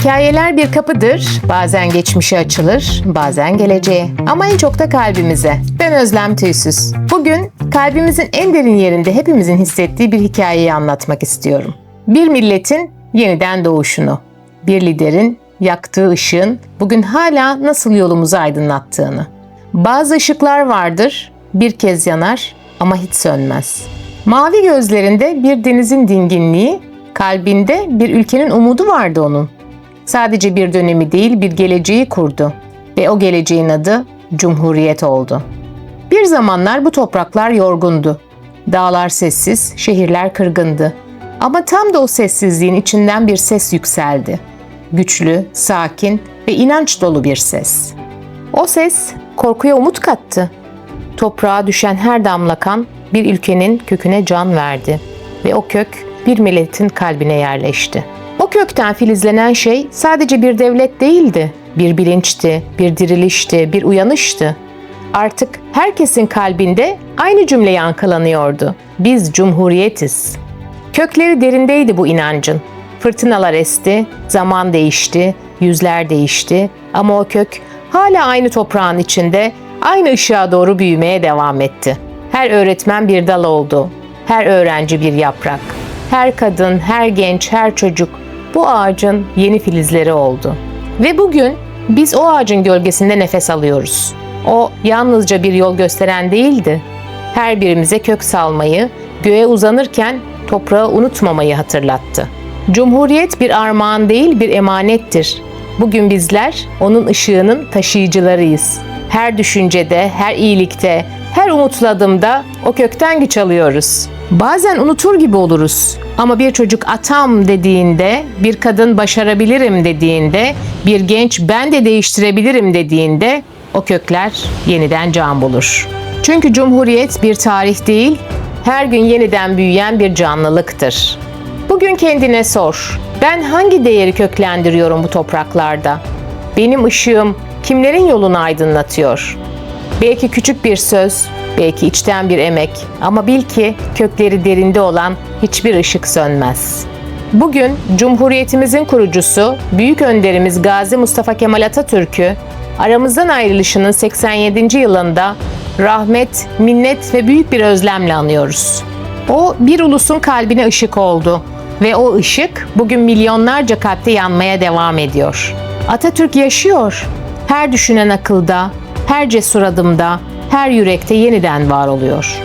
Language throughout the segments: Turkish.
Hikayeler bir kapıdır. Bazen geçmişe açılır, bazen geleceğe. Ama en çok da kalbimize. Ben Özlem Tüysüz. Bugün kalbimizin en derin yerinde hepimizin hissettiği bir hikayeyi anlatmak istiyorum. Bir milletin yeniden doğuşunu. Bir liderin yaktığı ışığın bugün hala nasıl yolumuzu aydınlattığını. Bazı ışıklar vardır, bir kez yanar ama hiç sönmez. Mavi gözlerinde bir denizin dinginliği, kalbinde bir ülkenin umudu vardı onun. Sadece bir dönemi değil bir geleceği kurdu ve o geleceğin adı Cumhuriyet oldu. Bir zamanlar bu topraklar yorgundu. Dağlar sessiz, şehirler kırgındı. Ama tam da o sessizliğin içinden bir ses yükseldi. Güçlü, sakin ve inanç dolu bir ses. O ses korkuya umut kattı. Toprağa düşen her damla kan bir ülkenin köküne can verdi ve o kök bir milletin kalbine yerleşti. O kökten filizlenen şey sadece bir devlet değildi, bir bilinçti, bir dirilişti, bir uyanıştı. Artık herkesin kalbinde aynı cümle yankılanıyordu. Biz cumhuriyetiz. Kökleri derindeydi bu inancın. Fırtınalar esti, zaman değişti, yüzler değişti ama o kök hala aynı toprağın içinde, aynı ışığa doğru büyümeye devam etti. Her öğretmen bir dal oldu, her öğrenci bir yaprak. Her kadın, her genç, her çocuk bu ağacın yeni filizleri oldu. Ve bugün biz o ağacın gölgesinde nefes alıyoruz. O yalnızca bir yol gösteren değildi. Her birimize kök salmayı, göğe uzanırken toprağı unutmamayı hatırlattı. Cumhuriyet bir armağan değil bir emanettir. Bugün bizler onun ışığının taşıyıcılarıyız. Her düşüncede, her iyilikte, her umutlu adımda o kökten güç alıyoruz. Bazen unutur gibi oluruz. Ama bir çocuk atam dediğinde, bir kadın başarabilirim dediğinde, bir genç ben de değiştirebilirim dediğinde o kökler yeniden can bulur. Çünkü cumhuriyet bir tarih değil, her gün yeniden büyüyen bir canlılıktır. Bugün kendine sor. Ben hangi değeri köklendiriyorum bu topraklarda? Benim ışığım kimlerin yolunu aydınlatıyor? Belki küçük bir söz, belki içten bir emek ama bil ki kökleri derinde olan hiçbir ışık sönmez. Bugün Cumhuriyetimizin kurucusu, büyük önderimiz Gazi Mustafa Kemal Atatürk'ü aramızdan ayrılışının 87. yılında rahmet, minnet ve büyük bir özlemle anıyoruz. O bir ulusun kalbine ışık oldu ve o ışık bugün milyonlarca kalpte yanmaya devam ediyor. Atatürk yaşıyor. Her düşünen akılda, her cesur adımda, her yürekte yeniden var oluyor.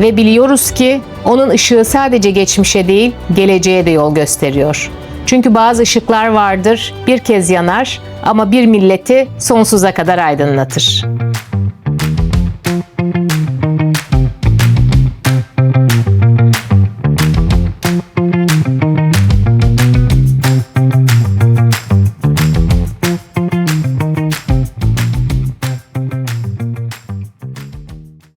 Ve biliyoruz ki onun ışığı sadece geçmişe değil, geleceğe de yol gösteriyor. Çünkü bazı ışıklar vardır, bir kez yanar ama bir milleti sonsuza kadar aydınlatır.